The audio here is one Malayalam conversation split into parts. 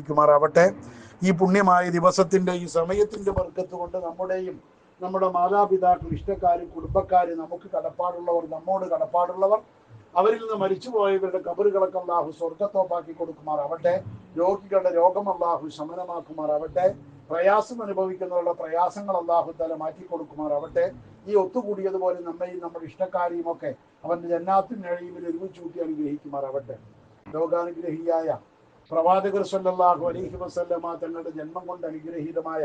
അനുഗ്രഹിക്കുമാറാവട്ടെ ഈ പുണ്യമായ ദിവസത്തിന്റെ ഈ സമയത്തിന്റെ വർക്കത്ത് കൊണ്ട് നമ്മുടെയും നമ്മുടെ മാതാപിതാക്കൾ ഇഷ്ടക്കാര് കുടുംബക്കാര് നമുക്ക് കടപ്പാടുള്ളവർ നമ്മോട് കടപ്പാടുള്ളവർ അവരിൽ നിന്ന് മരിച്ചുപോയവരുടെ കബറുകളൊക്കെ അള്ളാഹു സ്വർഗത്തോപ്പാക്കി കൊടുക്കുമാറാവട്ടെ. രോഗികളുടെ രോഗം അള്ളാഹു ശമനമാക്കുമാറാവട്ടെ. പ്രയാസം അനുഭവിക്കുന്നവരുടെ പ്രയാസങ്ങൾ അള്ളാഹു തല മാറ്റി കൊടുക്കുമാറാവട്ടെ ഈ ഒത്തുകൂടിയതുപോലെ നമ്മയും നമ്മുടെ ഇഷ്ടക്കാരെയും ഒക്കെ അവന്റെ ജന്നാത്തിൻ നഴയിൽ ഒരുമിച്ച് കൂട്ടി അനുഗ്രഹിക്കുമാറാവട്ടെ. ലോകാനുഗ്രഹിയായ പ്രവാചകർ സല്ലല്ലാഹു അലൈഹി വസല്ലമ തങ്ങളുടെ ജന്മം കൊണ്ട് അനുഗ്രഹീതമായ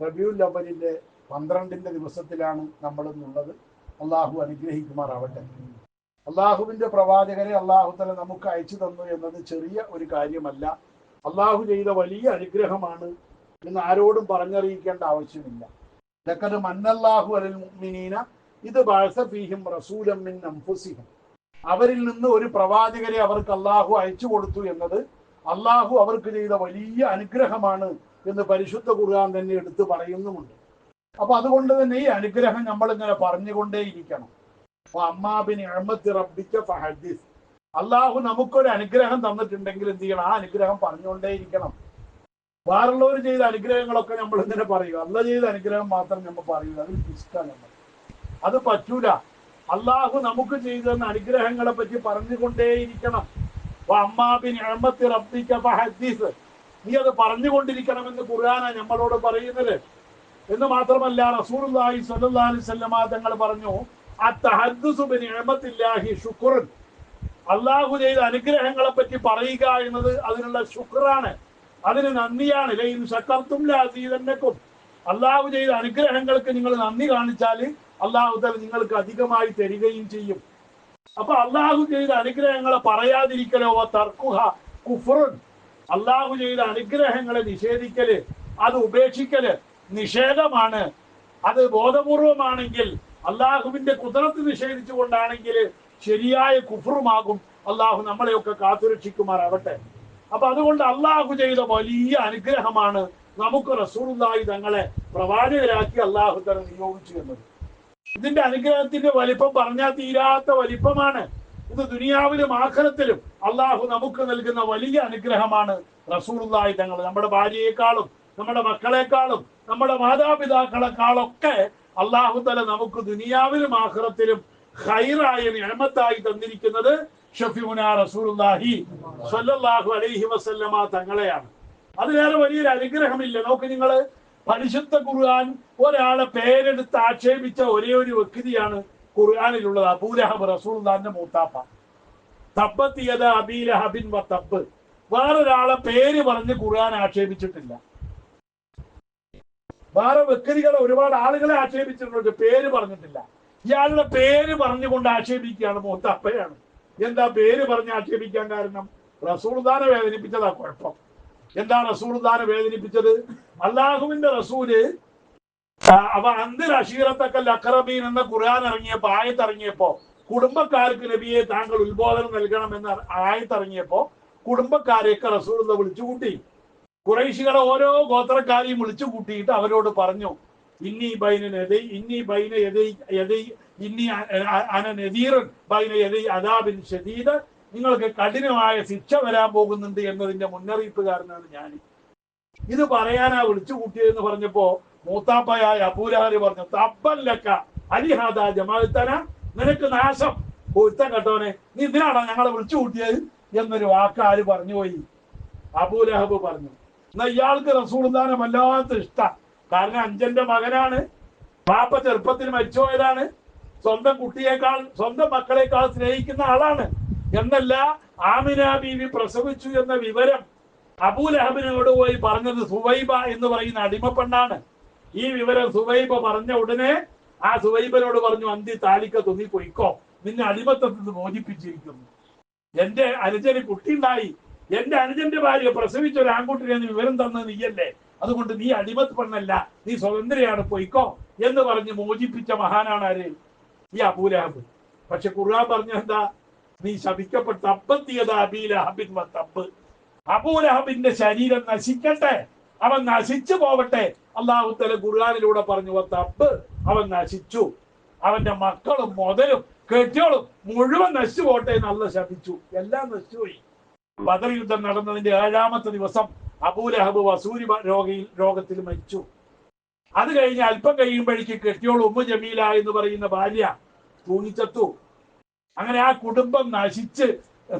റബിയുൽ അവലിന്റെ പന്ത്രണ്ടിന്റെ ദിവസത്തിലാണ് നമ്മളിന്നുള്ളത്. അള്ളാഹു അനുഗ്രഹിക്കുമാറാവട്ടെ. അള്ളാഹുവിന്റെ പ്രവാചകരെ അള്ളാഹു തല നമുക്ക് അയച്ചു തന്നു എന്നത് ചെറിയ ഒരു കാര്യമല്ല. അള്ളാഹു ചെയ്ത വലിയ അനുഗ്രഹമാണ് എന്ന് ആരോടും പറഞ്ഞറിയിക്കേണ്ട ആവശ്യമില്ല. ലക്കത് മന്നല്ലാഹു അലൽ മുഅ്മിനീന ഇത് ഫീഹിം റസൂലം മിൻ അവരിൽ നിന്ന് ഒരു പ്രവാചകരെ അവർക്ക് അള്ളാഹു അയച്ചു കൊടുത്തു എന്നത് അള്ളാഹു അവർക്ക് ചെയ്ത വലിയ അനുഗ്രഹമാണ് എന്ന് പരിശുദ്ധ ഖുർആൻ തന്നെ എടുത്തു പറയുന്നുമുണ്ട്. അപ്പൊ അതുകൊണ്ട് തന്നെ ഈ അനുഗ്രഹം നമ്മൾ ഇങ്ങനെ പറഞ്ഞുകൊണ്ടേയിരിക്കണം. അപ്പൊ അമ്മാബിന് അഹമ്മദ് റബ്ബിക്ക ഫഹദീസ്. അള്ളാഹു നമുക്കൊരു അനുഗ്രഹം തന്നിട്ടുണ്ടെങ്കിൽ എന്ത് ചെയ്യണം? ആ അനുഗ്രഹം പറഞ്ഞുകൊണ്ടേയിരിക്കണം. വേറുള്ളവർ ചെയ്ത അനുഗ്രഹങ്ങളൊക്കെ നമ്മൾ ഇങ്ങനെ പറയും. അല്ല ചെയ്ത അനുഗ്രഹം മാത്രം നമ്മൾ പറയൂ. അതിൽ ഇഷ്ടമാണ് നമ്മൾ. അത് പറ്റൂല. അള്ളാഹു നമുക്ക് ചെയ്തെന്ന അനുഗ്രഹങ്ങളെ പറ്റി പറഞ്ഞുകൊണ്ടേയിരിക്കണം. നീ അത് പറഞ്ഞുകൊണ്ടിരിക്കണമെന്ന് ഖുർആന നമ്മളോട് പറയുന്നത്. എന്ന് മാത്രമല്ല അലൈഹി വസല്ലമ തങ്ങൾ പറഞ്ഞു അള്ളാഹു ചെയ്ത അനുഗ്രഹങ്ങളെ പറ്റി പറയുക എന്നത് അതിനുള്ള ശുക്രാണ് അതിന് നന്ദിയാണ്. ലൈൻ അള്ളാഹു ചെയ്ത അനുഗ്രഹങ്ങൾക്ക് നിങ്ങൾ നന്ദി കാണിച്ചാൽ അള്ളാഹു തല നിങ്ങൾക്ക് അധികമായി തരികയും ചെയ്യും. അപ്പൊ അള്ളാഹു ചെയ്ത അനുഗ്രഹങ്ങളെ പറയാതിരിക്കലോ തർക്കുഹ കുഫറുൻ അള്ളാഹു ചെയ്ത അനുഗ്രഹങ്ങളെ നിഷേധിക്കൽ അത് ഉപേക്ഷിക്കൽ നിഷേധമാണ്. അത് ബോധപൂർവമാണെങ്കിൽ അള്ളാഹുവിന്റെ കുതിരത്ത് നിഷേധിച്ചുകൊണ്ടാണെങ്കിൽ ശരിയായ കുഫറുമാകും അള്ളാഹു നമ്മളെയൊക്കെ കാത്തുരക്ഷിക്കുമാറാവട്ടെ അപ്പൊ അതുകൊണ്ട് അള്ളാഹു ചെയ്ത വലിയ അനുഗ്രഹമാണ് നമുക്ക് റസൂറുല്ലായി തങ്ങളെ പ്രവാചകരാക്കി അള്ളാഹു തന്നെ നിയോഗിച്ചു എന്നത് ഇതിന്റെ അനുഗ്രഹത്തിന്റെ വലിപ്പം പറഞ്ഞാൽ തീരാത്ത വലിപ്പമാണ്. ഇത് ദുനിയാവിലും ആഖിറത്തിലും അള്ളാഹു നമുക്ക് നൽകുന്ന വലിയ അനുഗ്രഹമാണ് റസൂറുല്ലായി തങ്ങൾ. നമ്മുടെ ഭാര്യയെക്കാളും നമ്മുടെ മക്കളെക്കാളും നമ്മുടെ മാതാപിതാക്കളെക്കാളൊക്കെ അള്ളാഹു തല നമുക്ക് ദുനിയാവിലും ആഖിറത്തിലും ഹൈറായ നിയമത്തായി തന്നിരിക്കുന്നത് ഷഫിഉന റസൂലുള്ളാഹി സ്വല്ലല്ലാഹു അലൈഹി വസല്ലമ തങ്ങളെയാണ്. അതിലേറെ വലിയൊരു അനുഗ്രഹമില്ല. നോക്ക് നിങ്ങൾ പരിശുദ്ധ ഖുർആൻ ഒരാളെ പേരെടുത്ത് ആക്ഷേപിച്ച ഒരേ ഒരു വ്യക്തിയാണ് ഖുർആാനിലുള്ളത്. അബൂലഹബ് റസൂൽദാന്റെ മൂത്താപ്പ. തബ്ബത്തിയത് അബീലഹബിൻ വ തബ്ബ്. വേറൊരാളെ പേര് പറഞ്ഞ് ഖുർആൻ ആക്ഷേപിച്ചിട്ടില്ല. വേറെ വ്യക്തികളെ ഒരുപാട് ആളുകളെ ആക്ഷേപിച്ചിട്ടുണ്ട് പേര് പറഞ്ഞിട്ടില്ല. ഇയാളുടെ പേര് പറഞ്ഞുകൊണ്ട് ആക്ഷേപിക്കുകയാണ് മൂത്താപ്പയാണ്. എന്താ പേര് പറഞ്ഞ് ആക്ഷേപിക്കാൻ കാരണം? റസൂൽദാനെ വേദനിപ്പിച്ചതാ കുഴപ്പം. എന്താ റസൂൽദാനെ വേദനിപ്പിച്ചത്? അള്ളാഹുവിന്റെ റസൂൽ അവ അന്തിൽ അഷീറത്തക്കൽ അക്രബീൻ എന്ന ഖുർആൻ ഇറങ്ങിയപ്പോ ആയത്തിറങ്ങിയപ്പോ കുടുംബക്കാർക്ക് നബിയെ താങ്കൾ ഉത്ബോധനം നൽകണം എന്ന ആയത്തിറങ്ങിയപ്പോ കുടുംബക്കാരെയൊക്കെ റസൂൽ വിളിച്ചു കൂട്ടി കുറേശികളെ ഓരോ ഗോത്രക്കാരെയും വിളിച്ചു കൂട്ടിയിട്ട് അവരോട് പറഞ്ഞു ഇന്നി ബൈന യദൈ ഇന്നി ബൈന യദൈ യദൈ ഇന്നി അന നദീറൻ ബൈന യദൈ അദാബിൻ ഷദീദ് നിങ്ങൾക്ക് കഠിനമായ ശിക്ഷ വരാൻ പോകുന്നുണ്ട് എന്നതിന്റെ മുന്നറിയിപ്പുകാരനാണ് ഞാൻ ഇത് പറയാനാ വിളിച്ചു കൂട്ടിയതെന്ന് പറഞ്ഞപ്പോ മൂത്താപ്പയായ അപൂരാരി പറഞ്ഞു തപ്പല്ലക്ക അലിഹാദ ജമാഅത്തന നിനക്ക് നാശം. പൊരുത്തം കേട്ടോനെ നീ ഇതിനാണോ ഞങ്ങളെ വിളിച്ചു കൂട്ടിയത്? എന്നൊരു വാക്ക് ആര് പറഞ്ഞു പോയി? അബൂലഹബ് പറഞ്ഞു എന്നാ ഇയാൾക്ക് റസൂൽദാനെ വല്ലാത്ത ഇഷ്ട. കാരണം അഞ്ചന്റെ മകനാണ് പാപ്പ ചെറുപ്പത്തിൽ മരിച്ചുപോയതാണ് സ്വന്തം കുട്ടിയേക്കാൾ സ്വന്തം മക്കളെക്കാൾ സ്നേഹിക്കുന്ന ആളാണ്. എന്നല്ല ആമിന ബീവി പ്രസവിച്ചു എന്ന വിവരം അബൂലഹബിനോട് പോയി പറഞ്ഞത് സുവൈബ എന്ന് പറയുന്ന അടിമപ്പെണ്ണാണ് ഈ വിവരം സുവൈബ പറഞ്ഞ ഉടനെ ആ സുവൈബനോട് പറഞ്ഞു അന്തി താലിക്ക തുന്നി പൊയ്ക്കോ. നിന്നെ അടിമത്തത്തിൽ നിന്ന് മോചിപ്പിച്ചിരിക്കുന്നു. എന്റെ അനുജന് കുട്ടിയുണ്ടായി. എന്റെ അനുജന്റെ ഭാര്യ പ്രസവിച്ച ഒരു ആൺകുട്ടിനെ വിവരം തന്നത് നീയല്ലേ? അതുകൊണ്ട് നീ അടിമത്ത് പെണ്ണല്ല നീ സ്വതന്ത്രയാണ് പൊയ്ക്കോ എന്ന് പറഞ്ഞ് മോചിപ്പിച്ച മഹാനാണ് ആര്? ഈ അബൂലഹബ്. പക്ഷെ ഖുർആൻ പറഞ്ഞ എന്താ? നീ ശപിക്കപ്പെട്ട അപ്പത്തിയത് അബീലഹബിൻ തപ്പ് അബൂലഹബിന്റെ ശരീരം നശിക്കട്ടെ. അവൻ നശിച്ചു പോവട്ടെ. അള്ളാഹു തല ഖുർആാനിലൂടെ പറഞ്ഞു തപ്പ് അവൻ നശിച്ചു. അവന്റെ മക്കളും മുതലും കെട്ടിയോളും മുഴുവൻ നശിച്ചു പോട്ടെ എന്ന് അല്ല ശപിച്ചു. എല്ലാം നശിച്ചുപോയി. ബദർ യുദ്ധം നടന്നതിന്റെ ഏഴാമത്തെ ദിവസം അബൂലഹബ് വസൂരി രോഗയിൽ രോഗത്തിൽ മരിച്ചു. അത് കഴിഞ്ഞ് അല്പം കഴിയുമ്പോഴേക്ക് കെട്ടിയോൾ ഉമ്മ ജമീല എന്ന് പറയുന്ന ഭാര്യ തൂങ്ങിച്ചത്തു. അങ്ങനെ ആ കുടുംബം നശിച്ച്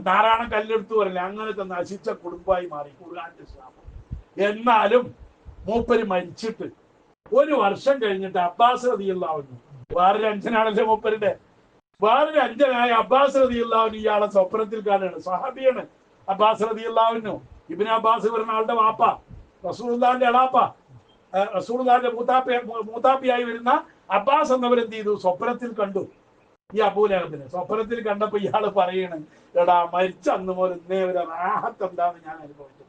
നാരായണ കല്ലെടുത്ത് പറയില്ല? അങ്ങനത്തെ നശിച്ച കുടുംബമായി മാറി. ഖുർആന്റെ ശാപം എന്നാലും മൂപ്പര് മരിച്ചിട്ട് ഒരു വർഷം കഴിഞ്ഞിട്ട് അബ്ബാസ് റതിയുള്ളാവുന്നു വേറൊരു അഞ്ചനാണല്ലേ മൂപ്പരുടെ? വേറൊരു അഞ്ചനായ അബ്ബാസ് റതിയുള്ളാവുന്നു ഇയാളെ സ്വപ്നത്തിൽ കാണുകയാണ്. സഹാബിയാണ് അബ്ബാസ് റതിയുള്ളാവുന്നു ഇബിന് അബ്ബാസ് പറഞ്ഞ ആളുടെ വാപ്പ റസൂൽദാന്റെ എളാപ്പ റസൂർദാന്റെ മൂത്താപ്പ മൂത്താപ്പിയായി വരുന്ന അബ്ബാസ് എന്നവരെന്ത് ചെയ്തു? സ്വപ്നത്തിൽ കണ്ടു. ഈ അബൂലഹബിനെ. സ്വപ്നത്തിൽ കണ്ടപ്പോ ഇയാൾ പറയണ് എടാ മരിച്ച അന്ന് മുതൽ ഇന്നേ ഒരു റാഹത്ത് എന്താന്ന് ഞാൻ അനുഭവിക്കുന്നത്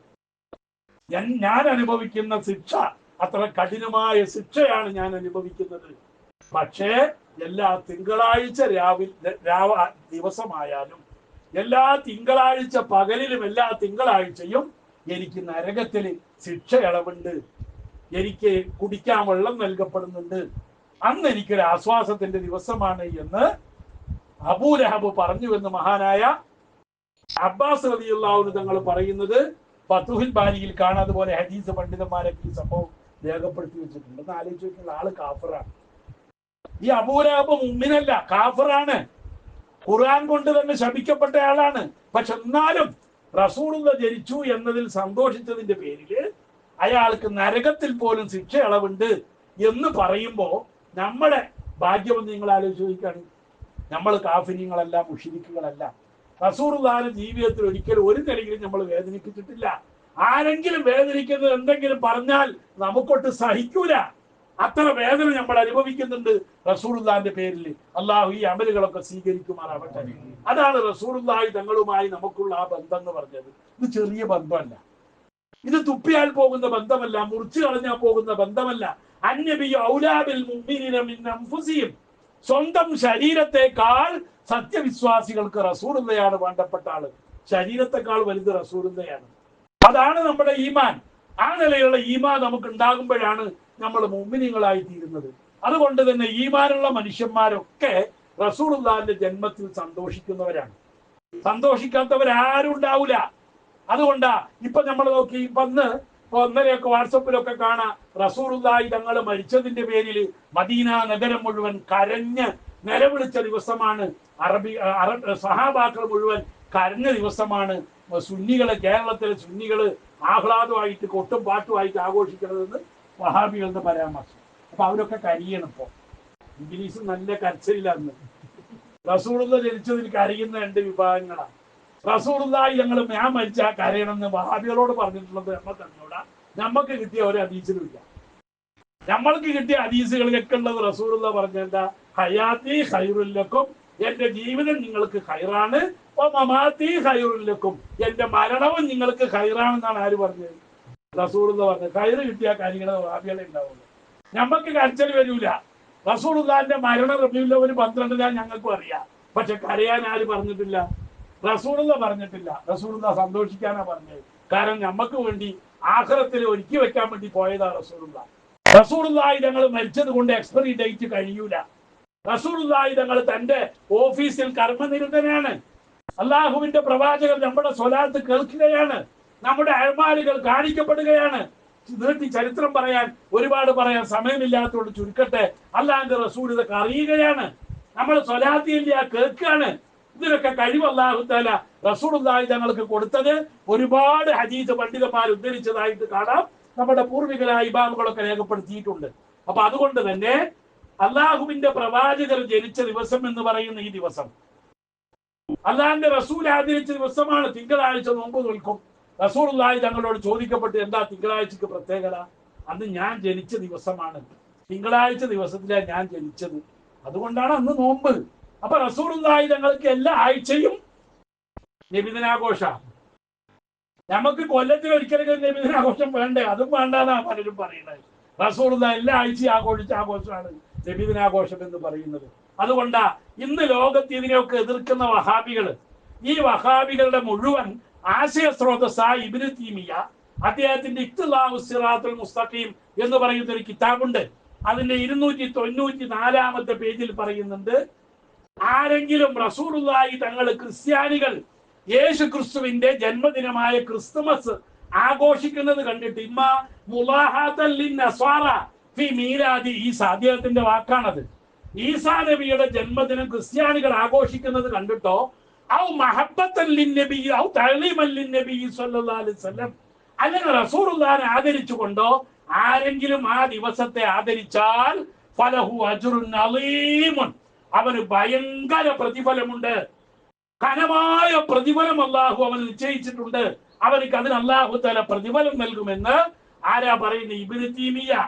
ഞാൻ- ഞാൻ അനുഭവിക്കുന്ന ശിക്ഷ അത്ര കഠിനമായ ശിക്ഷയാണ് ഞാൻ അനുഭവിക്കുന്നത്. പക്ഷേ എല്ലാ തിങ്കളാഴ്ച രാവിലെ രാവ ദിവസമായാലും എല്ലാ തിങ്കളാഴ്ച പകലിലും എല്ലാ തിങ്കളാഴ്ചയും എനിക്ക് നരകത്തിൽ ശിക്ഷ ഇളവുണ്ട്. എനിക്ക് കുടിക്കാൻ വെള്ളം നൽകപ്പെടുന്നുണ്ട്. അന്ന് എനിക്കൊരു ആശ്വാസത്തിന്റെ ദിവസമാണ് എന്ന് അബൂലഹബ് പറഞ്ഞു എന്ന് മഹാനായ അബ്ബാസ് റളിയല്ലാഹു തങ്ങൾ പറയുന്നത് ഫതുഹിൽ ബാരിയിൽ കാണാതെ പോലെ ഹദീസ് പണ്ഡിതന്മാരൊക്കെ ഈ സംഭവം രേഖപ്പെടുത്തി വെച്ചിട്ടുണ്ട്. എന്ന് ആലോചിച്ച് നോക്കിയുള്ള ആൾ കാഫറാണ്. ഈ അബൂലഹബ് മുമ്മിനല്ല കാഫറാണ്. ഖുർആൻ കൊണ്ട് തന്നെ ശപിക്കപ്പെട്ട ആളാണ്. പക്ഷെ എന്നാലും റസൂലുള്ള ജനിച്ചു എന്നതിൽ സന്തോഷിച്ചതിന്റെ പേരിൽ അയാൾക്ക് നരകത്തിൽ പോലും ശിക്ഷ ഇളവുണ്ട് എന്ന് പറയുമ്പോ നമ്മുടെ ഭാഗ്യം നിങ്ങൾ ആലോചിച്ച് നോക്കുകയാണ് നമ്മൾ കാഫിനിയങ്ങളല്ല മുഷിരിക്കുകളല്ല. റസൂറുദാന ജീവിതത്തിൽ ഒരിക്കലും ഒരു നിലയിലും നമ്മൾ വേദനിപ്പിച്ചിട്ടില്ല. ആരെങ്കിലും വേദനിക്കുന്നത് എന്തെങ്കിലും പറഞ്ഞാൽ നമുക്കൊട്ട് സഹിക്കൂല. അത്ര വേദന നമ്മൾ അനുഭവിക്കുന്നുണ്ട് റസൂർദാന്റെ പേരിൽ. അള്ളാഹു ഈ അമലുകളൊക്കെ സ്വീകരിക്കുമാറാവട്ടെ. അതാണ് റസൂർദായി തങ്ങളുമായി നമുക്കുള്ള ആ ബന്ധം എന്ന് പറഞ്ഞത്. ഇത് ചെറിയ ബന്ധമല്ല. ഇത് തുപ്പിയാൽ പോകുന്ന ബന്ധമല്ല മുറിച്ചു കളഞ്ഞാൽ പോകുന്ന ബന്ധമല്ല. അന്യബി ഔലാബിൽ മുമ്പിനും സ്വന്തം ശരീരത്തെക്കാൾ സത്യവിശ്വാസികൾക്ക് റസൂറുന്നയാണ് വേണ്ടപ്പെട്ട ആൾ. ശരീരത്തെക്കാൾ വലുത് റസൂറുന്നയാണ് അതാണ് നമ്മുടെ ഈമാൻ. ആ നിലയിലുള്ള ഈമാൻ നമുക്ക് ഉണ്ടാകുമ്പോഴാണ് നമ്മൾ മുമ്മിനികളായി തീരുന്നത്. അതുകൊണ്ട് തന്നെ ഈമാനുള്ള മനുഷ്യന്മാരൊക്കെ റസൂറുല്ലാന്റെ ജന്മത്തിൽ സന്തോഷിക്കുന്നവരാണ്. സന്തോഷിക്കാത്തവരാരും ഉണ്ടാവില്ല അതുകൊണ്ടാ ഇപ്പൊ നമ്മൾ നോക്കി വന്ന് ഇന്നലെയൊക്കെ വാട്സപ്പിലൊക്കെ കാണാം. റസൂറുല്ലായി തങ്ങൾ മരിച്ചതിന്റെ പേരിൽ മദീന നഗരം മുഴുവൻ കരഞ്ഞ് നിലവിളിച്ച ദിവസമാണ്. അറബി അറബ് സഹാബാക്കൾ മുഴുവൻ കരഞ്ഞ ദിവസമാണ്. സുന്നികൾ കേരളത്തിലെ സുന്നികൾ ആഹ്ലാദമായിട്ട് കൊട്ടും പാട്ടുമായിട്ട് ആഘോഷിക്കണതെന്ന് വഹാബികളുടെ പരാമർശം. അപ്പൊ അവരൊക്കെ കരിയണം ഇപ്പൊ. ഇംഗ്ലീഷ് നല്ല കരച്ചിലാന്ന് റസൂറുള്ള ജനിച്ചതിൽ കരയുന്ന രണ്ട് വിഭാഗങ്ങളാണ്. റസൂറുള്ളായി ഞങ്ങൾ ഞാൻ മരിച്ച കരയണമെന്ന് വഹാബികളോട് പറഞ്ഞിട്ടുള്ളത് നമ്മൾ തന്നോടാ നമുക്ക് കിട്ടിയ ഒരു ഹദീസിലും ഇല്ല. നമ്മൾക്ക് കിട്ടിയ ഹദീസുകളിലൊക്കെ ഉള്ളത് റസൂറുള്ള പറഞ്ഞെന്താ? ഹയാത്തി ഹൈറുല്ലക്കും എന്റെ ജീവിതം നിങ്ങൾക്ക് ഹൈറാണ് ഓ മമാത്തി ഹൈറുല്ലക്കും എന്റെ മരണവും നിങ്ങൾക്ക് ഹൈറാണെന്നാണ് ആര് പറഞ്ഞത്? റസൂറുള്ള പറഞ്ഞത്. ഹൈറ് കിട്ടിയ കാര്യങ്ങൾ വഹാബികളെ ഉണ്ടാവുള്ളൂ. നമ്മക്ക് കരച്ചൽ വരൂല. റസൂറുല്ലാന്റെ മരണ റബിയുള്ള ഒരു പന്ത്രണ്ടിനാ ഞങ്ങൾക്കും അറിയാം. പക്ഷെ കരയാൻ ആര് പറഞ്ഞിട്ടില്ല? റസൂലുള്ള പറഞ്ഞിട്ടില്ല. റസൂറുള്ള സന്തോഷിക്കാനാ പറഞ്ഞത്. കാരണം നമുക്ക് വേണ്ടി ആഹ്റത്തിൽ ഒരുക്കി വെക്കാൻ വേണ്ടി പോയതാ റസൂറുള്ള റസൂലുള്ളാഹി ഞങ്ങൾ മരിച്ചത് കൊണ്ട് എക്സ്പയറി ഡേറ്റ് കഴിയൂല. റസൂലുള്ളാഹി ഞങ്ങൾ തന്റെ ഓഫീസിൽ കർമ്മനിരതനാണ്. അള്ളാഹുവിന്റെ പ്രവാചകർ നമ്മുടെ സ്വലാത്ത് കേൾക്കുകയാണ്. നമ്മുടെ അഴമാലുകൾ കാണിക്കപ്പെടുകയാണ്. നീട്ടി ചരിത്രം പറയാൻ ഒരുപാട് പറയാൻ സമയമില്ലാത്തതുകൊണ്ട് ചുരുക്കട്ടെ. അല്ലാതെ റസൂൽ ഇതൊക്കെ അറിയുകയാണ്. നമ്മൾ സ്വലാത്തിയില്ല കേൾക്കുകയാണ്. ഇതിനൊക്കെ കഴിവ് അള്ളാഹുത്താല റസൂലുള്ളാഹി തങ്ങൾക്ക് കൊടുത്തത് ഒരുപാട് ഹദീസ് പണ്ഡിതന്മാർ ഉദ്ധരിച്ചതായിട്ട് കാണാം. നമ്മുടെ പൂർവികരായ ഇമാമുകളൊക്കെ രേഖപ്പെടുത്തിയിട്ടുണ്ട്. അപ്പൊ അതുകൊണ്ട് തന്നെ അള്ളാഹുവിന്റെ പ്രവാചകർ ജനിച്ച ദിവസം എന്ന് പറയുന്ന ഈ ദിവസം. അള്ളാഹിന്റെ റസൂൽ ആദരിച്ച ദിവസമാണ് തിങ്കളാഴ്ച നോമ്പ് നിൽക്കും റസൂലുള്ളാഹി തങ്ങളോട് ചോദിക്കപ്പെട്ട് എന്താ തിങ്കളാഴ്ചക്ക് പ്രത്യേകത? അന്ന് ഞാൻ ജനിച്ച ദിവസമാണ്. തിങ്കളാഴ്ച ദിവസത്തിലാണ് ഞാൻ ജനിച്ചത്. അതുകൊണ്ടാണ് അന്ന് നോമ്പ്. അപ്പൊ റസൂറുണ്ടായി ഞങ്ങൾക്ക് എല്ലാ ആഴ്ചയും നിബിധനാഘോഷ നമുക്ക് കൊല്ലത്തിൽ ഒരിക്കലും നിബിധനാഘോഷം വേണ്ടേ? അതും വേണ്ടെന്നാണ് പലരും പറയുന്നത്. റസൂലുള്ള എല്ലാ ആഴ്ചയും ആഘോഷിച്ച ആഘോഷമാണ് നിബിധനാഘോഷം എന്ന് പറയുന്നത്. അതുകൊണ്ടാ ഇന്ന് ലോകത്ത് ഇതിനെയൊക്കെ എതിർക്കുന്ന വഹാബികൾ ഈ വഹാബികളുടെ മുഴുവൻ ആശയ സ്രോതസ്സ ഇബിന് തീമിയ അദ്ദേഹത്തിന്റെ ഇഖ്തിലാഹു സിറാത്തുൽ മുസ്തഖീം എന്ന് പറയുന്ന ഒരു കിതാബുണ്ട്. അതിന്റെ ഇരുന്നൂറ്റി തൊണ്ണൂറ്റി നാലാമത്തെ പേജിൽ പറയുന്നുണ്ട് ആരെങ്കിലും റസൂറുള്ളായി തങ്ങൾ ക്രിസ്ത്യാനികൾ യേശു ക്രിസ്തുവിന്റെ ജന്മദിനമായ ക്രിസ്തുമസ് ആഘോഷിക്കുന്നത് കണ്ടിട്ട് ഇമ്മ ഫി ഈസ അദ്ദേഹത്തിന്റെ വാക്കാണത്. ഈസാ നബിയുടെ ജന്മദിനം ക്രിസ്ത്യാനികൾ ആഘോഷിക്കുന്നത് കണ്ടിട്ടോ? ഔ നബി ഔ നബി അല്ലെങ്കിൽ റസൂറുല്ലാനെ ആദരിച്ചുകൊണ്ടോ? ആരെങ്കിലും ആ ദിവസത്തെ ആദരിച്ചാൽ ഫലഹു അജ്റുൻ അലീമുൻ. അവന് ഭയങ്കര പ്രതിഫലമുണ്ട്. കനമായ പ്രതിഫലം അള്ളാഹു അവൻ നിശ്ചയിച്ചിട്ടുണ്ട്. അവർക്ക് അതിന് അള്ളാഹു തല പ്രതിഫലം നൽകുമെന്ന് ആരാ പറയുന്നത് ഇബിന് തീമിയ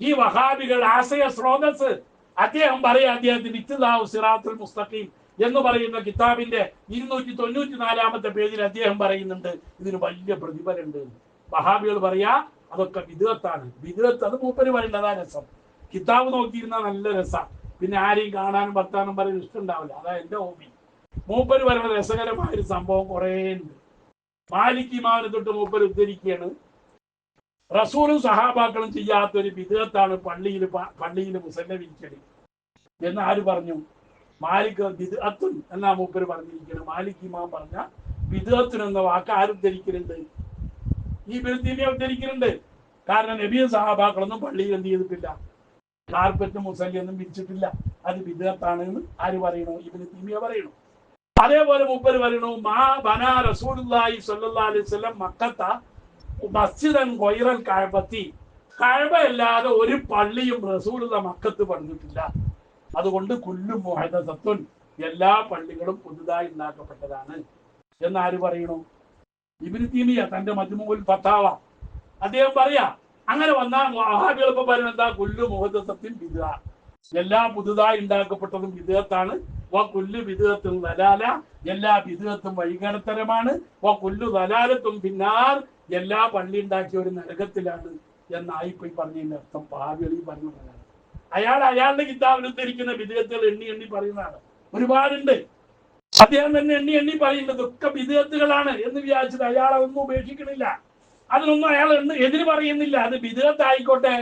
ഈ വഹാബികൾ ആശയ സ്രോതസ് അദ്ദേഹം പറയാ അദ്ദേഹത്തിന് ഇത്തിദാവ് സിറാത്തുൽ മുസ്തഖീം എന്ന് പറയുന്ന കിതാബിന്റെ ഇരുന്നൂറ്റി തൊണ്ണൂറ്റി നാലാമത്തെ പേജിൽ അദ്ദേഹം പറയുന്നുണ്ട്. ഇതിന് വലിയ പ്രതിഫലമുണ്ട്. വഹാബികൾ പറയാ അതൊക്കെ വിദഗത്താണ് വിദഗത്ത് അത് മൂപ്പര് പറയേണ്ടതാ രസം. കിതാബ് നോക്കിയിരുന്ന നല്ല രസം. പിന്നെ ആരെയും കാണാനും വർത്താനം പറയുന്നത് ഇഷ്ടമുണ്ടാവില്ല. അതാ എന്റെ ഹോബി മൂപ്പര് പറയുന്ന രസകരമായ ഒരു സംഭവം കുറേ ഉണ്ട്. മാലിക് ഇമാവിനെ തൊട്ട് മൂപ്പര് ഉദ്ധരിക്കുകയാണ്. റസൂലും സഹാബാക്കളും ചെയ്യാത്ത ഒരു വിധത്താണ് പള്ളിയിൽ പള്ളിയിൽ മുസല്ലവിരിക്കൽ എന്ന് ആര് പറഞ്ഞു? മാലിക് വിദഅത്തുൻ എന്നാ മൂപ്പര് പറഞ്ഞിരിക്കുന്നത്. മാലിക് ഇമാം പറഞ്ഞ വിദഅത്തുൻ എന്ന വാക്ക് ആരും ഉദ്ധരിക്കലുണ്ട് ഈ ബിരുദീനെ ഉദ്ധരിക്കുന്നുണ്ട്. കാരണം നബിയും സഹാബാക്കളൊന്നും പള്ളിയിൽ എന്ത് ചെയ്തിട്ടില്ല. കാർപ്പറ്റ് മുസല്ലി ഒന്നും വിരിച്ചിട്ടില്ല അത് വിദഗത്താണ് എന്ന് ആര് പറയണു? ഇവന് തീമിയ പറയണു. അതേപോലെ മുപ്പര് പറയണു മാ ബനാ സ്വല്ലല്ലാഹി അലൈഹി വസല്ലം മക്കത്ത മസ്ജിദൻ കൊയറൽ കഴപത്തി കഴബ അല്ലാതെ ഒരു പള്ളിയും റസൂലുള്ള മക്കത്ത് പണിഞ്ഞിട്ടില്ല അതുകൊണ്ട് കുല്ലും മുഹദസത്തുൻ എല്ലാ പള്ളികളും പുതുതായി ഉണ്ടാക്കപ്പെട്ടതാണ്. എന്ന് ആര് പറയണു? ഇബിന് തീമിയ തന്റെ മജ്മുൽ ഫത്താവ അദ്ദേഹം പറയാ അങ്ങനെ വന്നാൽ വഹാബികളിപ്പോ പറയുന്നത് എന്താ? കുല്ലു മുഹദത്തിൻ വിധ എല്ലാ പുതുതായി ഉണ്ടാക്കപ്പെട്ടതും വിധേയത്താണ് വ കുല്ലു വിധേയത്തും ദലാല. എല്ലാ വിധേയത്തും വൈകരത്തരമാണ് വ കുല്ലു ദലാലത്തും പിന്നാർ എല്ലാ പള്ളി ഉണ്ടാക്കിയ ഒരു നരകത്തിലാണ് എന്നായി പോയി പറഞ്ഞതിന്റെ അർത്ഥം പാവികളി പറഞ്ഞതാണ് അയാൾ അയാളുടെ കിതാബിൽ ഉദ്ധരിക്കുന്ന വിധേയത്തുകൾ എണ്ണി എണ്ണി പറയുന്നതാണ്. ഒരുപാടുണ്ട്. അദ്ദേഹം തന്നെ എണ്ണി എണ്ണി പറയുന്നത്. ഒക്കെ വിധേയത്തുകളാണ് എന്ന് വിചാരിച്ചത്. അയാളെ ഒന്നും ഉപേക്ഷിക്കണില്ല. അതിനൊന്നും അയാൾ എതിര് പറയുന്നില്ല. അത് വിധേയത്തായിക്കോട്ടെ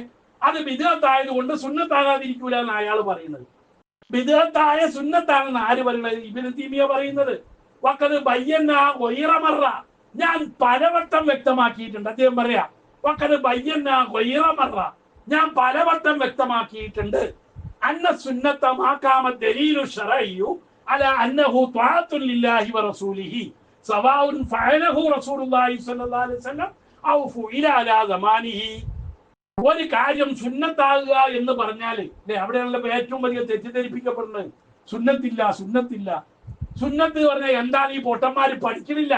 അത് വിധേയത്തായത് കൊണ്ട് സുന്നത്താകാതിരിക്കൂല എന്ന് അയാൾ പറയുന്നത്. വിധേയത്തായ സുന്നത്താണെന്ന് ആര് പറയുന്നത്? ഇബിന് തീമിയ പറയുന്നത്. വക്കത് ബയ്യന്ന ഒയിറമറ ഞാൻ പലവട്ടം വ്യക്തമാക്കിയിട്ടുണ്ട്. അദ്ദേഹം പറയാ വക്കത് ബയ്യന്ന ഒയിറമറ ഞാൻ പലവട്ടം വ്യക്തമാക്കിയിട്ടുണ്ട്. അന്ന സുന്നത്ത മാക്കാമ ദലീലു ഷറയ്യു അല അന്നഹു ത്വാത്തുല്ലാഹി ലില്ലാഹി വറസൂലിഹി സവാഉൻ ഫഅലഹു റസൂലുള്ളാഹി സ്വല്ലല്ലാഹി അലൈഹി വസല്ലം ഔ ഫുഇല അലാ സമാനിഹി. ഒരു കാര്യം സുന്നത്താകുക എന്ന് പറഞ്ഞാൽ അവിടെയാണല്ലോ അവിടെയുള്ള ഏറ്റവും വലിയ തെറ്റിദ്ധരിപ്പിക്കപ്പെടുന്നത്. സുന്നത്തില്ല സുന്നത്തില്ല. സുന്നത്ത് പറഞ്ഞാൽ എന്താണ് ഈ പൊട്ടന്മാര് പഠിക്കണില്ല.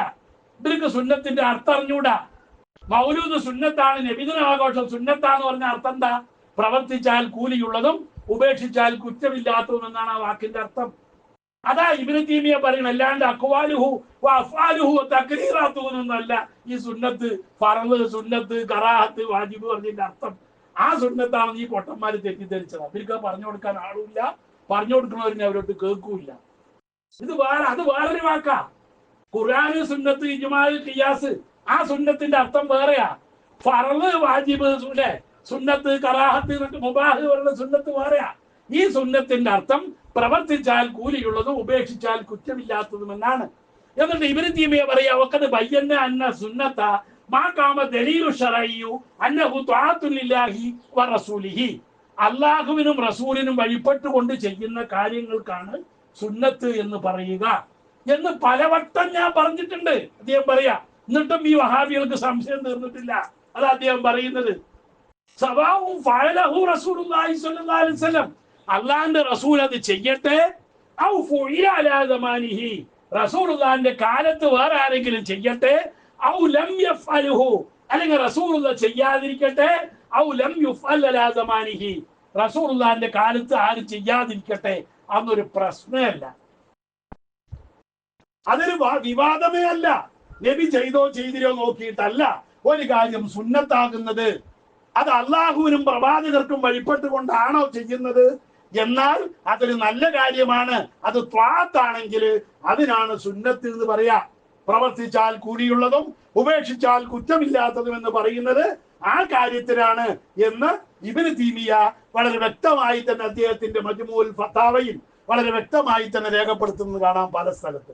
ഇവർക്ക് സുന്നത്തിന്റെ അർത്ഥം അറിഞ്ഞൂടാ. മൗലൂദ് സുന്നത്താണ് നബിദിന ആഘോഷം സുന്നത്താന്ന് പറഞ്ഞ അർത്ഥം എന്താ? പ്രവർത്തിച്ചാൽ കൂലിയുള്ളതും ഉപേക്ഷിച്ചാൽ കുറ്റമില്ലാത്തതും എന്നാണ് ആ വാക്കിന്റെ അർത്ഥം. അതാ ഇബിന് പറയണം അല്ലാണ്ട് അക്വാലുഹു അഫാലുഹു തക്രീറാത്തു ഈ സുന്നത്ത് ഫറവ് സുന്നത്ത് കറാഹത്ത് വാജിബ് പറഞ്ഞതിന്റെ അർത്ഥം. ആ സുന്നത്താണെന്ന് ഈ പൊട്ടന്മാര് തെറ്റിദ്ധരിച്ചത്. അവർക്ക് പറഞ്ഞു കൊടുക്കാൻ ആളുമില്ല. പറഞ്ഞു കൊടുക്കുന്നവരിനെ അവരോട്ട് കേൾക്കൂല ഇത് വേറെ അത് വേറൊരു വാക്കാ. ഖുർആന് സുന്നത്ത് ഇജുമാൽ ഖിയാസ് ആ സുന്നത്തിന്റെ അർത്ഥം വേറെയാ. ഫറവ് വാജിബ് സുന്നെ സുന്നത്ത് കറാഹത്ത് മുബാഹ് പോലുള്ള സുന്നത്ത് വേറെയാ. ഈ സുന്നത്തിന്റെ അർത്ഥം പ്രവർത്തിച്ചാൽ കൂലിയുള്ളതും ഉപേക്ഷിച്ചാൽ കുറ്റമില്ലാത്തതും എന്നാണ് എന്നിട്ട് ഇവർ തീമയെ പറയാ ഒക്കത് ബയ്യന്ന അന്ന സുന്നത്ത മാ കാമ ദലീലു ഷറയ്യു അന്നഹു ത്വാഅത്തുലില്ലാഹി വ റസൂലിഹി. അള്ളാഹുവിനും റസൂലിനും വഴിപ്പെട്ടുകൊണ്ട് ചെയ്യുന്ന കാര്യങ്ങൾക്കാണ് സുന്നത്ത് എന്ന് പറയുക. എന്ന് പലവട്ടം ഞാൻ പറഞ്ഞിട്ടുണ്ട്. അദ്ദേഹം പറയാ എന്നിട്ടും ഈ വഹാബികൾക്ക് സംശയം തീർന്നിട്ടില്ല. അത് അദ്ദേഹം പറയുന്നത്. സവാവും ഫഅലഹു റസൂലുള്ളാഹി അലൈഹി വസല്ലം അള്ളാന്റെ റസൂൽ അത് ചെയ്യട്ടെ? ഔ ഫുഇല അലാ സമാനിഹി റസൂലുള്ളാന്റെ കാലത്ത് വേറെ ആരെങ്കിലും ചെയ്യട്ടെ? ഔ ലം യഫ്അലുഹു. അല്ലെങ്കിൽ റസൂലുള്ള ചെയ്യാതിരിക്കട്ടെ? ഔ ലം യുഫ്അൽ അലാ സമാനിഹി റസൂലുള്ളാന്റെ കാലത്ത് ആരും ചെയ്യാതിരിക്കട്ടെ? അന്നൊരു പ്രശ്നമല്ല. അതൊരു വിവാദമേ അല്ല. നബി ചെയ്തോ ചെയ്തിരോ നോക്കിയിട്ടല്ല ഒരു കാര്യം സുന്നത്താകുന്നത്. അത് അള്ളാഹുവിനും പ്രവാചകർക്കും വഴിപ്പെട്ടുകൊണ്ടാണോ ചെയ്യുന്നത്? എന്നാൽ അതൊരു നല്ല കാര്യമാണ്. അത് ത്വാത്താണെങ്കിൽ അതിനാണ് സുന്നത്ത് എന്ന് പറയാ. പ്രവർത്തിച്ചാൽ കൂലിയുള്ളതും ഉപേക്ഷിച്ചാൽ കുറ്റമില്ലാത്തതും എന്ന് പറയുന്നത് ആ കാര്യത്തിനാണ് എന്ന് ഇബിന് തീമിയ വളരെ വ്യക്തമായി തന്നെ അദ്ദേഹത്തിന്റെ മജ്മൂൽ ഫത്താവയിൽ വളരെ വ്യക്തമായി തന്നെ രേഖപ്പെടുത്തുന്നത് കാണാം പല സ്ഥലത്ത്.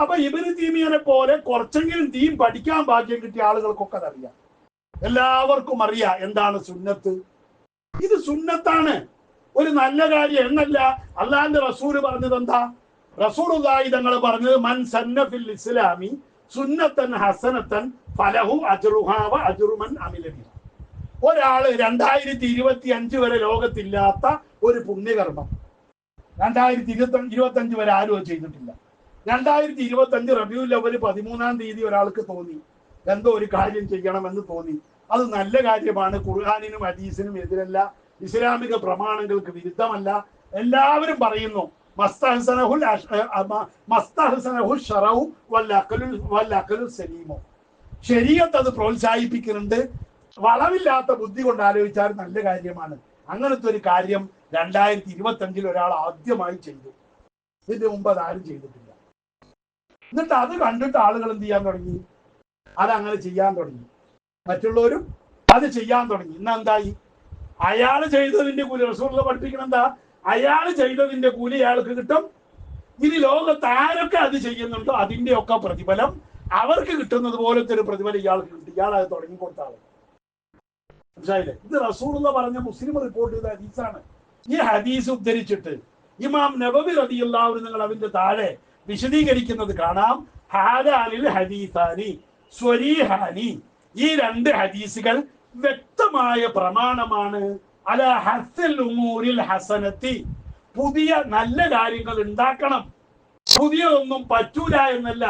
അപ്പൊ ഇബിന് തീമിയനെ പോലെ കുറച്ചെങ്കിലും തീം പഠിക്കാൻ ഭാഗ്യം കിട്ടിയ ആളുകൾക്കൊക്കെ അതറിയാം. എല്ലാവർക്കും അറിയാം എന്താണ് സുന്നത്ത്. ഇത് സുന്നത്താണ്. ഒരു നല്ല കാര്യം എന്നല്ല അള്ളാന്റെ റസൂൽ പറഞ്ഞത് എന്താ? റസൂലുള്ളാഹി തങ്ങൾ പറഞ്ഞത് മൻ സന്നഫിൽ ഇസ്ലാമി സുന്നത്തൻ ഹസനത്തൻ ഫലഹു അജുറുഹാവ അജുറുമൻ അമിലബി ഒരാൾ രണ്ടായിരത്തി ഇരുപത്തി അഞ്ച് വരെ ലോകത്തില്ലാത്ത ഒരു പുണ്യകർമ്മം. രണ്ടായിരത്തി ഇരുപത്തി ഇരുപത്തി അഞ്ച് വരെ ആരും ചെയ്തിട്ടില്ല. രണ്ടായിരത്തി ഇരുപത്തി അഞ്ച് റബിയുൽ അവൽ പതിമൂന്നാം തീയതി ഒരാൾക്ക് തോന്നി. എന്തോ ഒരു കാര്യം ചെയ്യണമെന്ന് തോന്നി. അത് നല്ല കാര്യമാണ്. ഖുർആാനിനും ഹദീസിനും എതിരല്ല. ഇസ്ലാമിക പ്രമാണങ്ങൾക്ക് വിരുദ്ധമല്ല. എല്ലാവരും പറയുന്നു സലീമോ. ശരീരത്ത് അത് പ്രോത്സാഹിപ്പിക്കുന്നുണ്ട്. വളവില്ലാത്ത ബുദ്ധി കൊണ്ട് ആലോചിച്ചാൽ നല്ല കാര്യമാണ്. അങ്ങനത്തെ ഒരു കാര്യം രണ്ടായിരത്തി ഇരുപത്തി അഞ്ചിൽ ഒരാൾ ആദ്യമായി ചെയ്തു. ഇതിന്റെ മുമ്പ് അത് ആരും ചെയ്തിട്ടില്ല. എന്നിട്ട് അത് കണ്ടിട്ട് ആളുകൾ എന്ത് ചെയ്യാൻ തുടങ്ങി? അത് അങ്ങനെ ചെയ്യാൻ തുടങ്ങി. മറ്റുള്ളവരും അത് ചെയ്യാൻ തുടങ്ങി. ഇന്ന് എന്തായി അയാൾ ചെയ്തതിന്റെ കൂലി റസൂള്ള പഠിപ്പിക്കണം എന്താ? അയാൾ ചെയ്തതിന്റെ കൂലി അയാൾക്ക് കിട്ടും. ഇനി ലോകത്ത് ആരൊക്കെ അത് ചെയ്യുന്നുണ്ടോ അതിന്റെ ഒക്കെ പ്രതിഫലം അവർക്ക് കിട്ടുന്നത് പോലത്തെ ഒരു പ്രതിഫലം ഇയാൾക്ക് കിട്ടും. ഇയാൾ അത് തുടങ്ങി കൊടുത്താൽ മനസ്സിലായില്ലേ? ഇത് റസൂലുള്ള പറഞ്ഞ മുസ്ലിം റിപ്പോർട്ട് ചെയ്ത ഹദീസാണ്. ഈ ഹദീസ് ഉദ്ധരിച്ചിട്ട് ഇമാം നബബി റളിയല്ലാഹു നിങ്ങൾ അതിന്റെ താഴെ വിശദീകരിക്കുന്നത് കാണാം. ഹാദാലിൽ ഹദീസാനി സ്വരീഹാനി ഈ രണ്ട് ഹദീസുകൾ വ്യക്തമായ പ്രമാണമാണ്. അല ഹസൽ ഹസനത്തി. പുതിയ നല്ല കാര്യങ്ങൾ ഉണ്ടാക്കണം. പുതിയതൊന്നും പറ്റൂല എന്നല്ല.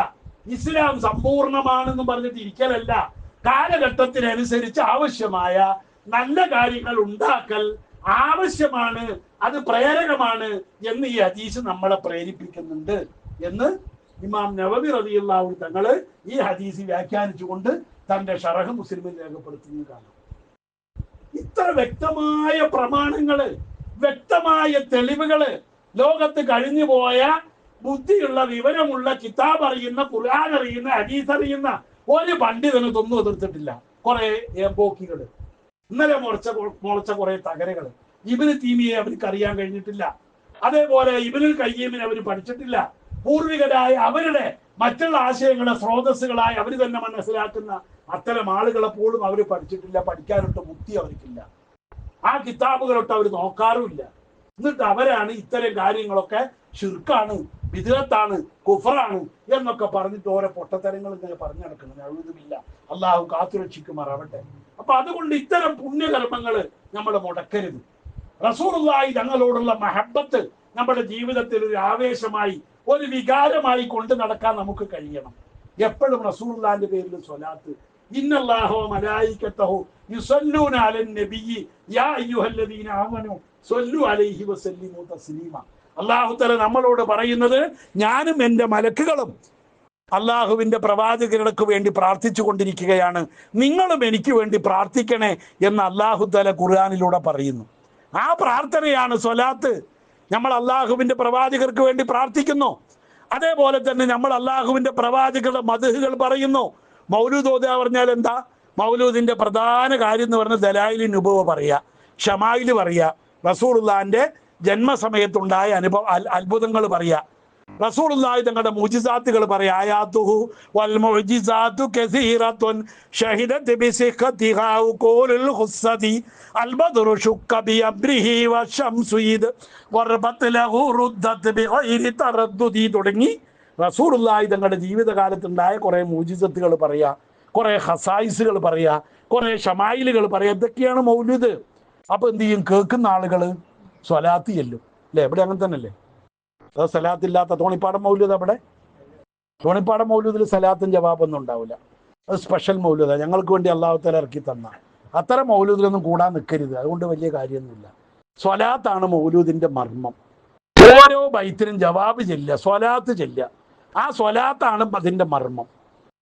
ഇസ്ലാം സമ്പൂർണമാണെന്ന് പറഞ്ഞിട്ട് ഇരിക്കലല്ല. കാലഘട്ടത്തിനനുസരിച്ച് ആവശ്യമായ നല്ല കാര്യങ്ങൾ ഉണ്ടാക്കൽ ആവശ്യമാണ്. അത് പ്രേരകമാണ് എന്ന് ഈ ഹദീസ് നമ്മളെ പ്രേരിപ്പിക്കുന്നുണ്ട് എന്ന് ഇമാം നവബി റബിയുള്ള തങ്ങൾ ഈ ഹദീസ് വ്യാഖ്യാനിച്ചുകൊണ്ട് തന്റെ ഷറഹ് മുസ്ലിമിൽ രേഖപ്പെടുത്തുന്നത് കാണാം. ഇത്ര വ്യക്തമായ പ്രമാണങ്ങൾ വ്യക്തമായ തെളിവുകൾ ലോകത്ത് കഴിഞ്ഞു പോയ ബുദ്ധിയുള്ള വിവരമുള്ള കിതാബ് അറിയുന്ന ഖുർആൻ അറിയുന്ന ഹദീസ് അറിയുന്ന ഒരു പണ്ഡിതന് തൊന്നും എതിർത്തിട്ടില്ല. കുറെ ഏമ്പോക്കികൾ ഇന്നലെ മുളച്ച മുളച്ച കുറെ തകരകൾ. ഇബിന് തീമിയെ അവർക്ക് അറിയാൻ കഴിഞ്ഞിട്ടില്ല. അതേപോലെ ഇവനിൽ കയ്യീമിനെ അവർ പഠിച്ചിട്ടില്ല. പൂർവികരായ അവരുടെ മറ്റുള്ള ആശയങ്ങളെ സ്രോതസ്സുകളായി അവർ തന്നെ മനസ്സിലാക്കുന്ന അത്തരം ആളുകളെ പോലും അവർ പഠിച്ചിട്ടില്ല പഠിക്കാനൊട്ട് ബുദ്ധി അവർക്കില്ല. ആ കിതാബുകളൊട്ട് അവർ നോക്കാറുമില്ല. എന്നിട്ട് അവരാണ് ഇത്തരം കാര്യങ്ങളൊക്കെ ഷിർക്കാണ് വിദഗത്താണ് കുഫറാണ് എന്നൊക്കെ പറഞ്ഞിട്ട് ഓരോ പൊട്ടത്തരങ്ങൾ ഇങ്ങനെ പറഞ്ഞു നടക്കുന്നത്. അഴുതുമില്ല. അള്ളാഹു കാത്തുരക്ഷിക്കുമാറാവട്ടെ അപ്പൊ അതുകൊണ്ട് ഇത്തരം പുണ്യകർമ്മങ്ങൾ നമ്മൾ മുടക്കരുത്. റസൂറുള്ളായി തങ്ങളോടുള്ള മഹബത്ത് നമ്മുടെ ജീവിതത്തിൽ ഒരു ആവേശമായി ഒരു വികാരമായി കൊണ്ട് നടക്കാൻ നമുക്ക് കഴിയണം. എപ്പോഴും റസൂറുള്ളാന്റെ പേരിൽ സ്വലാത്ത് ഇന്നല്ലാഹോ മലായിക്കത്തഹോ യുസല്ലൂന യാ അയ്യുഹല്ലദീന സല്ലു അലൈഹി അല്ലാഹു തആല നമ്മളോട് പറയുന്നത് ഞാനും എന്റെ മലക്കുകളും അള്ളാഹുവിന്റെ പ്രവാചകർക്ക് വേണ്ടി പ്രാർത്ഥിച്ചു കൊണ്ടിരിക്കുകയാണ്. നിങ്ങളും എനിക്ക് വേണ്ടി പ്രാർത്ഥിക്കണേ എന്ന് അള്ളാഹു തല ഖുർആാനിലൂടെ പറയുന്നു. ആ പ്രാർത്ഥനയാണ് സ്വലാത്ത്. നമ്മൾ അള്ളാഹുവിന്റെ പ്രവാചകർക്ക് വേണ്ടി പ്രാർത്ഥിക്കുന്നു. അതേപോലെ തന്നെ നമ്മൾ അള്ളാഹുവിന്റെ പ്രവാചകരുടെ മധുഹുകൾ പറയുന്നു. മൗലൂദ് ഓതുക പറഞ്ഞാൽ എന്താ? മൗലൂദിന്റെ പ്രധാന കാര്യം എന്ന് പറഞ്ഞാൽ ദലായിലി നുബവ പറയുക ഷമായിൽ പറയുക റസൂറുല്ലാന്റെ ജന്മസമയത്തുണ്ടായ അനുഭവ അത്ഭുതങ്ങൾ പറയുക. റസൂലുള്ളാഹി തങ്ങളുടെ മുജിസാത്തുകൾ പറയാ വൽ മുജിസാത്തു തുടങ്ങി റസൂലുള്ളാഹി തങ്ങളുടെ ജീവിതകാലത്തുണ്ടായ കുറേ മൂജിസത്തുകൾ പറയുക കുറേ ഹസായിസുകൾ പറയുക കുറേ ഷമായിലുകൾ പറയുക ഇതൊക്കെയാണ് മൗല്യത് അപ്പോൾ എന്ത് ചെയ്യും? കേൾക്കുന്ന ആളുകൾ സ്വലാത്തി ചെല്ലും. അല്ലേ? എവിടെ അങ്ങനെ തന്നെ അല്ലേ അത് സലാത്തില്ലാത്ത തോണിപ്പാടം മൗല്യത അവിടെ? തോണിപ്പാടം മൗല്യത്തിൽ സലാത്തും ജവാബൊന്നും ഉണ്ടാവില്ല. അത് സ്പെഷ്യൽ മൗല്യത ഞങ്ങൾക്ക് വേണ്ടി അള്ളാഹുത്തല ഇറക്കി തന്ന. അത്തരം മൗല്യത്തിലൊന്നും കൂടാൻ നിൽക്കരുത് അതുകൊണ്ട് വലിയ കാര്യമൊന്നുമില്ല. സ്വലാത്താണ് മൗലൂദിന്റെ മർമ്മം. ഓരോ ബൈത്തിനും ജവാബ് ചെല്ലുക സ്വലാത്ത് ചെല്ലുക. ആ സ്വലാത്താണ് അതിന്റെ മർമ്മം.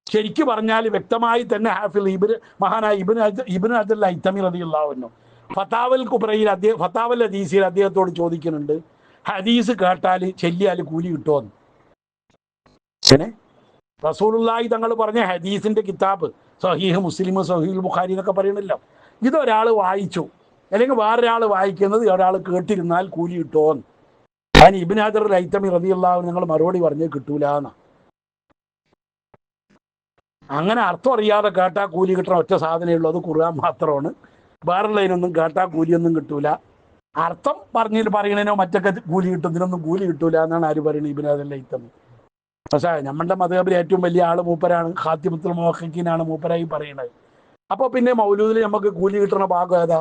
ശരിക്ക് പറഞ്ഞാൽ വ്യക്തമായി തന്നെ ഹാഫിൽ ഇബിന് മഹാനായ ഇബിന് ഇബിന് അബ്ദുൽ ഐത്തമി റളിയല്ലാഹു ഫത്താവൽ കുബ്രയിൽ അദ്ദേഹം ഫത്താവൽ ഹദീസിൽ അദ്ദേഹത്തോട് ചോദിക്കുന്നുണ്ട് ഹദീസ് കേട്ടാൽ ചെല്ലിയാൽ കൂലി കിട്ടുമെന്ന് അങ്ങനെ റസൂലുള്ളാഹി തങ്ങൾ പറഞ്ഞ ഹദീസിന്റെ കിതാബ് സഹീഹ് മുസ്ലിം സഹീൽ ബുഖാരി എന്നൊക്കെ പറയണല്ലോ. ഇതൊരാൾ വായിച്ചു. അല്ലെങ്കിൽ വേറൊരാൾ വായിക്കുന്നത് ഒരാൾ കേട്ടിരുന്നാൽ കൂലി കിട്ടുമോന്ന് ഞാൻ ഇബിൻ ഹാജർ ലൈത്തമി റതിയുള്ളാഹു നിങ്ങൾ മറുപടി പറഞ്ഞ് കിട്ടൂല എന്നാ അങ്ങനെ അർത്ഥം അറിയാതെ കേട്ടാ കൂലി കിട്ടണ ഒറ്റ സാധനമേ ഉള്ളൂ അത് കുറുകാൻ മാത്രമാണ്. വേറുള്ളതിനൊന്നും കേട്ടാ കൂലിയൊന്നും കിട്ടൂല. അർത്ഥം പറഞ്ഞിട്ട് പറയണതിനോ മറ്റൊക്കെ കൂലി കിട്ടും ഇതിനൊന്നും കൂലി കിട്ടൂല എന്നാണ് ആര് പറയുന്നത് ഇബിനാദർ ലൈത്തമി പക്ഷേ നമ്മുടെ മതകബിൽ ഏറ്റവും വലിയ ആൾ മൂപ്പരാണ് ഖാത്തിമത്തുൽ മോഹക്കീനാണ് മൂപ്പരായി പറയുന്നത് അപ്പൊ പിന്നെ മൗലൂദിൽ നമുക്ക് കൂലി കിട്ടുന്ന ഭാഗം ഏതാ?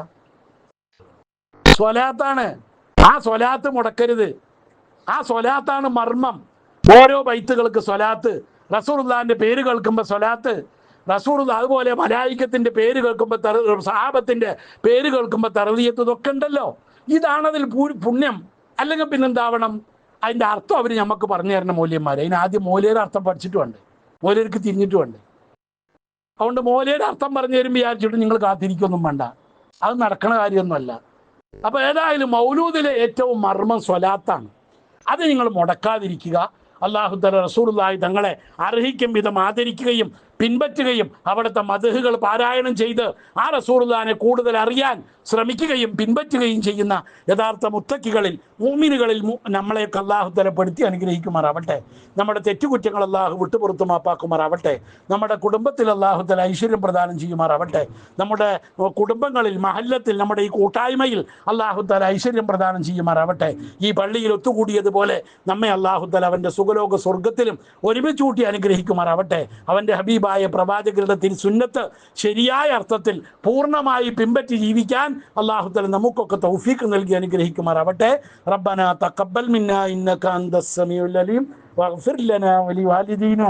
സ്വലാത്താണ്. ആ സ്വലാത്ത് മുടക്കരുത്. ആ സ്വലാത്താണ് മർമ്മം. ഓരോ ബൈത്തുകൾക്ക് സ്വലാത്ത്. റസൂർദാന്റെ പേര് കേൾക്കുമ്പോൾ സ്വലാത്ത്. റസൂർ അതുപോലെ മലായിക്കത്തിന്റെ പേര് കേൾക്കുമ്പോൾ സഹാബത്തിന്റെ പേര് കേൾക്കുമ്പോൾ തെറലിയത്ത് ഇതൊക്കെ ഉണ്ടല്ലോ. ഇതാണ് അതിൽ പുണ്യം. അല്ലെങ്കിൽ പിന്നെന്താവണം? അതിന്റെ അർത്ഥം അവർ നമുക്ക് പറഞ്ഞു തരുന്ന മൂല്യന്മാർ അതിന് ആദ്യം മൂല്യയുടെ അർത്ഥം പഠിച്ചിട്ടുമുണ്ട്. മൂല്യർക്ക് തിരിഞ്ഞിട്ടുമുണ്ട്. അതുകൊണ്ട് മൂല്യയുടെ അർത്ഥം പറഞ്ഞു തരുമ്പോൾ വിചാരിച്ചിട്ട് നിങ്ങൾ കാത്തിരിക്കൊന്നും വേണ്ട. അത് നടക്കണ കാര്യമൊന്നുമല്ല. അപ്പൊ ഏതായാലും മൗലൂദിലെ ഏറ്റവും മർമ്മം സ്വലാത്താണ്. അത് നിങ്ങൾ മുടക്കാതിരിക്കുക. അള്ളാഹു തല റസൂറുല്ലായി തങ്ങളെ അർഹിക്കും വിധം ആദരിക്കുകയും പിൻപറ്റുകയും അവിടുത്തെ മതഹുകൾ പാരായണം ചെയ്ത് ആ റസൂറുല്ലാനെ കൂടുതൽ അറിയാൻ ശ്രമിക്കുകയും പിൻപറ്റുകയും ചെയ്യുന്ന യഥാർത്ഥ മുത്തക്കികളിൽ മൂമിനുകളിൽ നമ്മളെയൊക്കെ അള്ളാഹു തലപ്പെടുത്തി അനുഗ്രഹിക്കുമാറാവട്ടെ. നമ്മുടെ തെറ്റുകുറ്റങ്ങൾ അള്ളാഹു വിട്ടുപുറത്തു മാപ്പാക്കുമാറാവട്ടെ നമ്മുടെ കുടുംബത്തിൽ അള്ളാഹു തല ഐശ്വര്യം പ്രദാനം ചെയ്യുമാറാവട്ടെ. നമ്മുടെ കുടുംബങ്ങളിൽ മഹല്ലത്തിൽ നമ്മുടെ ഈ കൂട്ടായ്മയിൽ അള്ളാഹു തല ഐശ്വര്യം പ്രദാനം ചെയ്യുമാറാവട്ടെ. ഈ പള്ളിയിൽ ഒത്തുകൂടിയതുപോലെ നമ്മെ അള്ളാഹു തല അവന്റെ സുഖലോക സ്വർഗത്തിലും ഒരുമിച്ച് കൂട്ടി അനുഗ്രഹിക്കുമാറാവട്ടെ. അവന്റെ ഹബീബായ പ്രവാചകരുടെ തിരുസുന്നത്ത് ശരിയായ അർത്ഥത്തിൽ പൂർണമായി പിൻപറ്റി ജീവിക്കാൻ അള്ളാഹു തല നമുക്കൊക്കെ തൗഫീക്ക് നൽകി അനുഗ്രഹിക്കുമാറാവട്ടെ. ربنا تقبل منا إنك أنت السميع العليم واغفر لنا ولوالدينا.